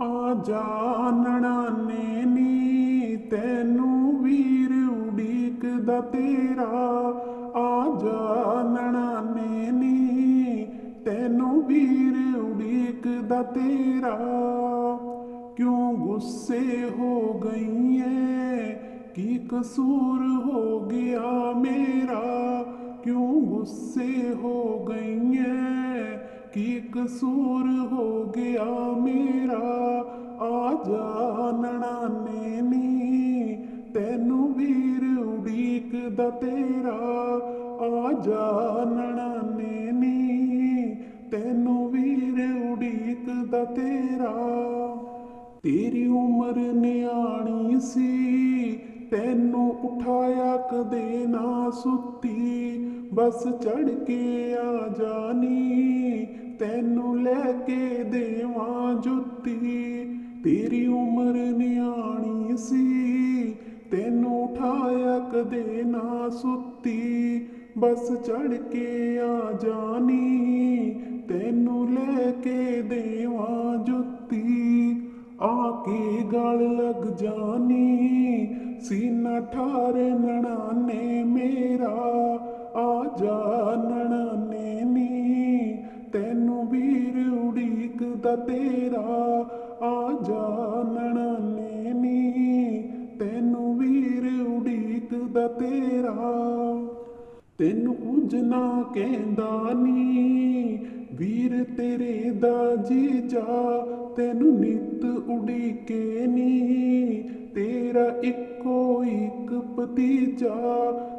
ਆ ਜਾਣਨਾ ਨੇ ਨੀ ਤੈਨੂੰ ਵੀਰ ਉਡੀਕਦਾ ਤੇਰਾ। ਆ ਜਾਣਨਾ ਨੇ ਨੀ ਤੈਨੂੰ ਵੀਰ ਉਡੀਕਦਾ ਤੇਰਾ। ਕਿਉਂ ਗੁੱਸੇ ਹੋ ਗਈ ਏ ਕੀ ਕਸੂਰ ਹੋ ਗਿਆ ਮੇਰਾ? ਕਿਉਂ ਗੁੱਸੇ ਹੋ ਗਈ ਏ ਕੀ ਕਸੂਰ ਹੋ ਗਿਆ ਮੇਰਾ? ਆ ਜਾਣਨਾ ਨੇ ਨੀ, ਤੈਨੂੰ ਵੀਰ ਉਡੀਕਦਾ ਤੇਰਾ। ਆ ਜਾਣਨਾ ਨੇ ਨੀ, ਤੈਨੂੰ ਵੀਰ ਉਡੀਕਦਾ ਤੇਰਾ। ਤੇਰੀ ਉਮਰ ਨਿਆਣੀ ਸੀ, ਤੈਨੂੰ ਉਠਾਇਆ ਕਦੇ ਨਾ ਸੁੱਤੀ। ਬਸ ਚੜ ਕੇ ਆ ਜਾਨੀ ਤੈਨੂੰ ਲੈ ਕੇ ਦੇਵਾਂ ਜੁੱਤੀ। ਤੇਰੀ ਉਮਰ ਨਿਆਣੀ ਸੀ, ਤੈਨੂੰ ਉਠਾਇਆ ਕਦੇ ਨਾ ਸੁੱਤੀ। ਬਸ ਚੜ ਕੇ ਆ ਜਾਨੀ, ਤੈਨੂੰ ਲੈ ਕੇ ਦੇਵਾਂ ਜੁੱਤੀ। ਆ ਕੇ ਗਲ ਲੱਗ ਜਾਣੀ ਸੀਨਾ ਠਾਰ ਨਣਾਨੇ ਮੇਰਾ। ਆ ਜਾ ਦਾ ਤੇਰਾ ਆ ਜਾ ਨਣਾਨੇ ਨੀ ਤੈਨੂੰ ਵੀਰ ਉਡੀਕਦਾ ਤੇਰਾ। ਤੈਨੂੰ ਕੁਝ ਨਾ ਕਹਿੰਦਾ ਨੀ, ਵੀਰ ਤੇਰੇ ਦਾ ਜੀ ਜਾ ਤੈਨੂੰ ਨਿਤ ਉਡੀਕੇ ਨੀ। ਤੇਰਾ ਇੱਕੋ ਇੱਕ ਭਤੀਜਾ,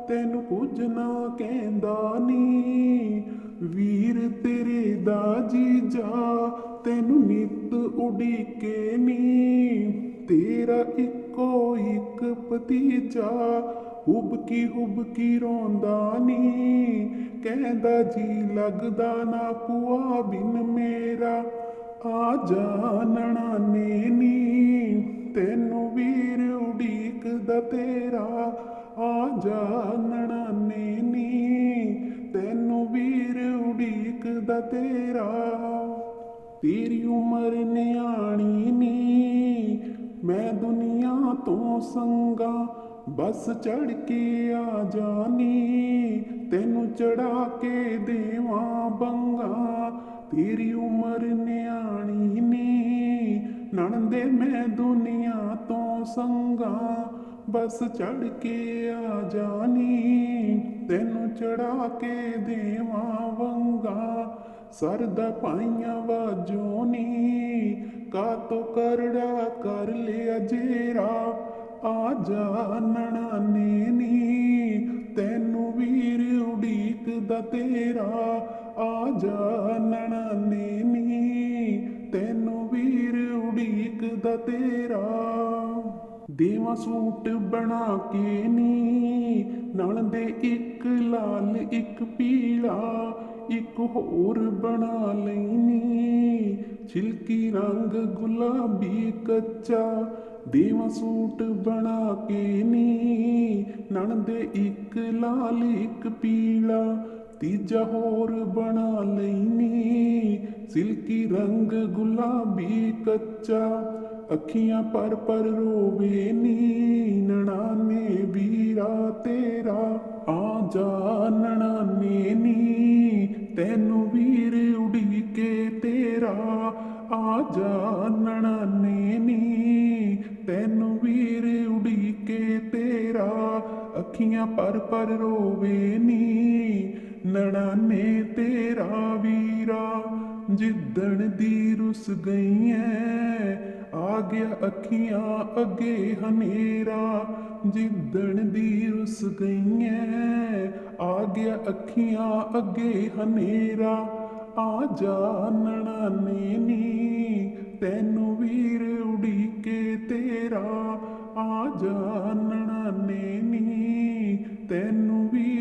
ਤੈਨੂੰ ਕੁਝ ਨਾ ਕਹਿੰਦਾ ਨੀ, ਵੀਰ ਤੇਰੇ ਦਾ ਜੀਜਾ ਤੈਨੂੰ ਨਿਤ ਉਡੀਕੇ ਨੀ। ਤੇਰਾ ਇੱਕੋ ਇੱਕ ਭਤੀਜਾ ਹੁਬ ਕੀ ਰੋਂਦਾ ਨੀ। ਕਹਿੰਦਾ ਜੀ ਲੱਗਦਾ ਨਾ ਪੂਆ ਬਿਨ ਮੇਰਾ। ਆ ਜਾਣਣਾ ਨੇ ਨੀ ਤੈਨੂੰ ਵੀਰ ਉਡੀਕਦਾ ਤੇਰਾ। ਆ ਜਾਣਣਾ ਨੇ ਨੀ ਤੈਨੂੰ ਵੀਰ ਉਡੀਕਦਾ ਤੇਰਾ। ਤੇਰੀ ਉਮਰ ਨਿਆਣੀ ਨੀ। ਮੈਂ ਦੁਨੀਆ ਤੋਂ ਸੰਗਾ ਬਸ ਚੜ ਕੇ ਆ ਜਾਨੀ। ਤੈਨੂੰ ਚੜਾ ਕੇ ਦੇਵਾਂ ਬੰਗਾ ਤੇਰੀ ਉਮਰ ਨਿਆਣੀ ਨੀ। ਨਣਦੇ ਮੈਂ ਦੁਨੀਆ ਤੋਂ ਸੰਗਾ ਬਸ ਚੜ ਕੇ ਆ ਜਾਨੀ। ਤੈਨੂੰ ਚੜਾ ਕੇ ਦੇਵਾਂ ਵੰਗਾ ਸਰਦਾ ਪਾਈਆਂ ਵਾਜੋ ਨੀ। ਕਾਤੋਂ ਕਰੜਾ ਕਰ ਲਿਆ ਜੇਰਾ, ਆ ਜਾਣਨਾ ਨੇ ਨੀ। ਤੈਨੂੰ ਵੀਰ ਉਡੀਕਦਾ ਤੇਰਾ, ਆ ਜਾਣਨਾ ਨੇ ਨੀ। ਤੈਨੂੰ ਵੀਰ ਉਡੀਕਦਾ ਤੇਰਾ। ਦੇਵਾ ਸੂਟ ਬਣਾ ਕੇ ਨੀ ਨਣ ਦੇ ਇੱਕ ਲਾਲ, ਇੱਕ ਪੀਲਾ। ਇੱਕ ਹੋਰ ਬਣਾ ਲੈਨੀ ਛਿਲਕੀ ਰੰਗ ਗੁਲਾਬੀ ਕੱਚਾ, ਦੇਵਾ ਸੂਟ ਬਣਾ ਕੇ ਨੀ। ਨਣ ਦੇ ਇੱਕ ਲਾਲ, ਇੱਕ ਪੀਲਾ, ਤੀਜਾ ਹੋਰ ਬਣਾ ਲੈਨੀ ਸਿਲਕੀ ਰੰਗ ਗੁਲਾਬੀ ਕੱਚਾ, ਅੱਖੀਆਂ ਪਰ ਪਰ ਰੋਵੇ ਨੀ। ਨਣਾਨੇ ਵੀਰਾ ਤੇਰਾ, ਆ ਜਾ ਨਣਾਨੇ ਨੀ। ਤੈਨੂੰ ਵੀਰ ਉਡੀਕੇ ਤੇਰਾ, ਆ ਜਾ ਨਣਾਨੇ ਨੀ ਤੈਨੂੰ ਵੀਰ ਉਡੀਕੇ ਤੇਰਾ, ਅੱਖੀਆਂ ਪਰ ਪਰ ਰੋਵੇ ਨੀ। ਨਣਾਨੇ ਤੇਰਾ ਵੀਰਾ, ਜਿੱਦਣ ਦੀ ਰੁੱਸ ਗਈ ਐ ਆ ਗਿਆ ਅੱਖੀਆਂ ਅੱਗੇ ਹਨੇਰਾ, ਜਿੱਦਣ ਦੀ ਰੁਸ ਗਈ ਆ ਗਿਆ ਅੱਖੀਆਂ ਅੱਗੇ ਹਨੇਰਾ, ਆ ਜਾ ਨਣਾਨੇ ਨੀ ਤੈਨੂੰ ਵੀਰ ਉਡੀਕੇ ਤੇਰਾ। ਆ ਜਾ ਨਣਾਨੇ ਨੀ ਤੈਨੂੰ ਵੀਰ